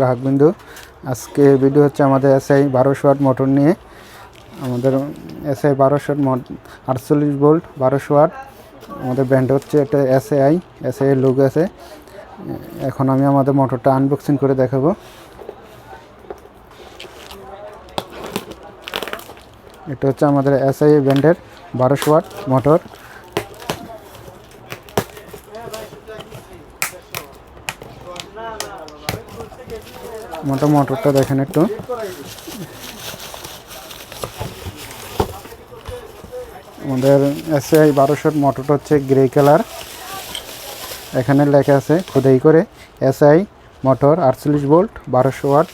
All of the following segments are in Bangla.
গ্রাহকবিন্দু, আজকে ভিডিও হচ্ছে আমাদের এসআই বারোশো ওয়াট মোটর নিয়ে। আমাদের এসআই বারোশো ওয়াট আটচল্লিশ ভোল্ট বারোশো ওয়াট আমাদের ব্র্যান্ড হচ্ছে এটা এসআই এসআই এর লোক আছে। এখন আমি আমাদের মোটরটা আনবক্সিং করে দেখাবো। এটা হচ্ছে আমাদের এসআই ব্র্যান্ডের বারোশো ওয়াট মোটর মোটা মোটরটা দেখেন একটু। আমাদের এসআই বারোশোর মোটরটা হচ্ছে গ্রে কালার এখানে লেখা আছে, খোদাই করে এসআই মোটর আটচল্লিশ ভোল্ট, বারোশো ওয়াট।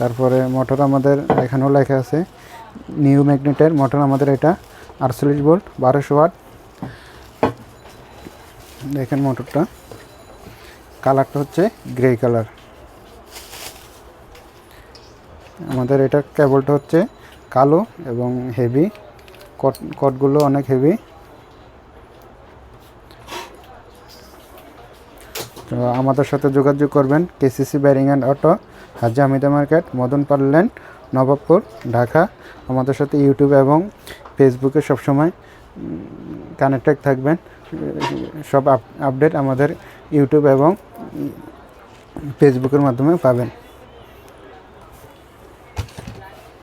তারপরে মোটর আমাদের এখানেও লেখা আছে নিউ ম্যাগনেটের মোটর আমাদের এটা আটচল্লিশ ভোল্ট, বারোশো ওয়াট। দেখেন মোটরটা। কালারটা হচ্ছে গ্রে কালার আমাদের এটা কেবলটা হচ্ছে কালো এবং হেভি কট কটগুলো অনেক হেভি তো আমাদের সাথে যোগাযোগ করবেন KCC bearing and auto, Haji Hamida market, Madan পার্লেন Nawabpur, Dhaka. আমাদের সাথে ইউটিউব এবং ফেসবুকে সবসময় কানেক্টেড থাকবেন। সব আপডেট আমাদের ইউটিউব এবং ফেসবুকের মাধ্যমে পাবেন।